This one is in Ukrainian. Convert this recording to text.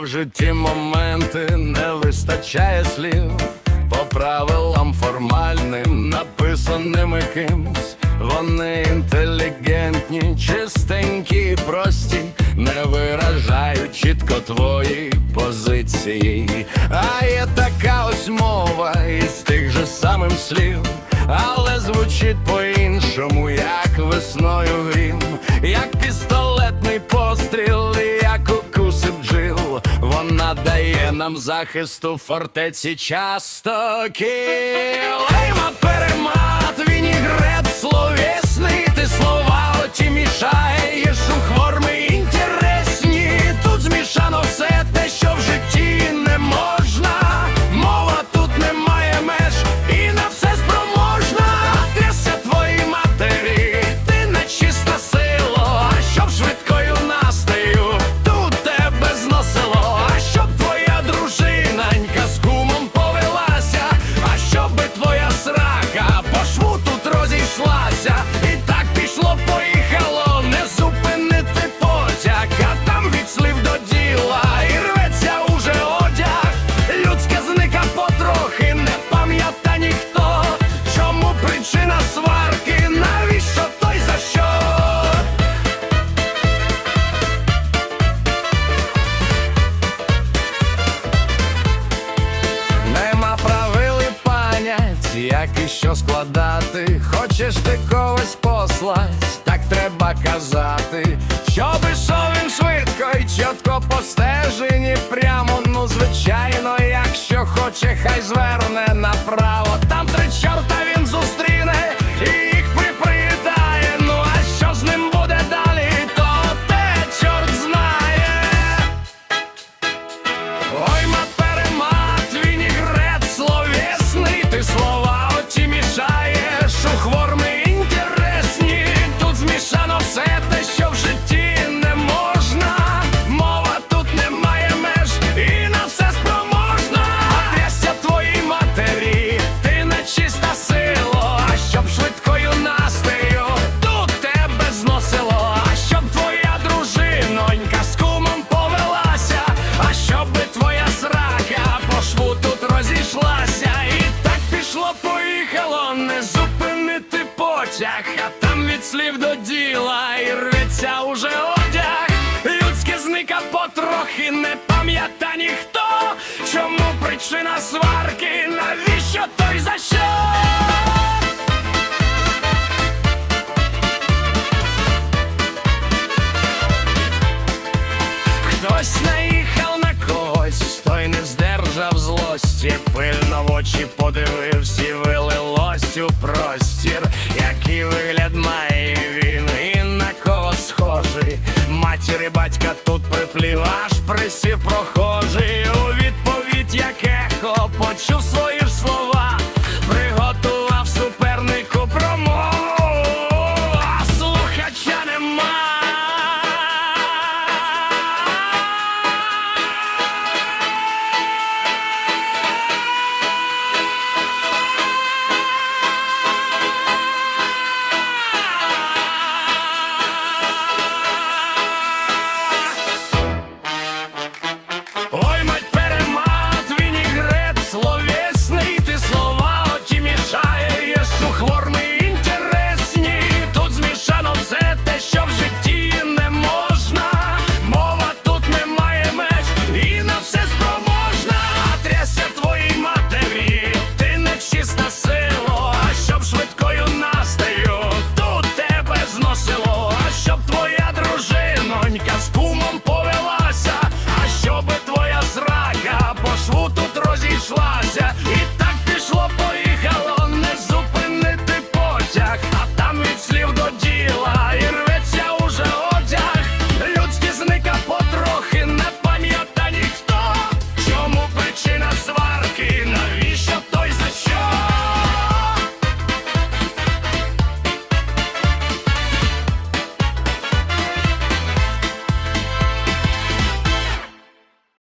в житті моменти не вистачає слів по правилам формальним, написаними кимсь. Вони інтелігентні, чистенькі, прості, не виражають чітко твої позиції. А є така ось мова із тих же самим слів, але звучить по-іншому, як весною грім, як нам захисту фортеці часто кілейма перемат, як і що складати. Хочеш ти когось послать, так треба казати. Щоб ішов він швидко і чітко по стежині прямо, ну звичайно, якщо хоче, хай зверне потяг, а там від слів до діла, і рветься уже одяг. Людське зника потрохи не пам'ята ніхто. Чому причина сварки? Навіщо той за що? Хтось наїхав на когось, той не здержав злості, пильно в очі подивився, тут припліваш, присів прохожий у відповідь, яке почув свої.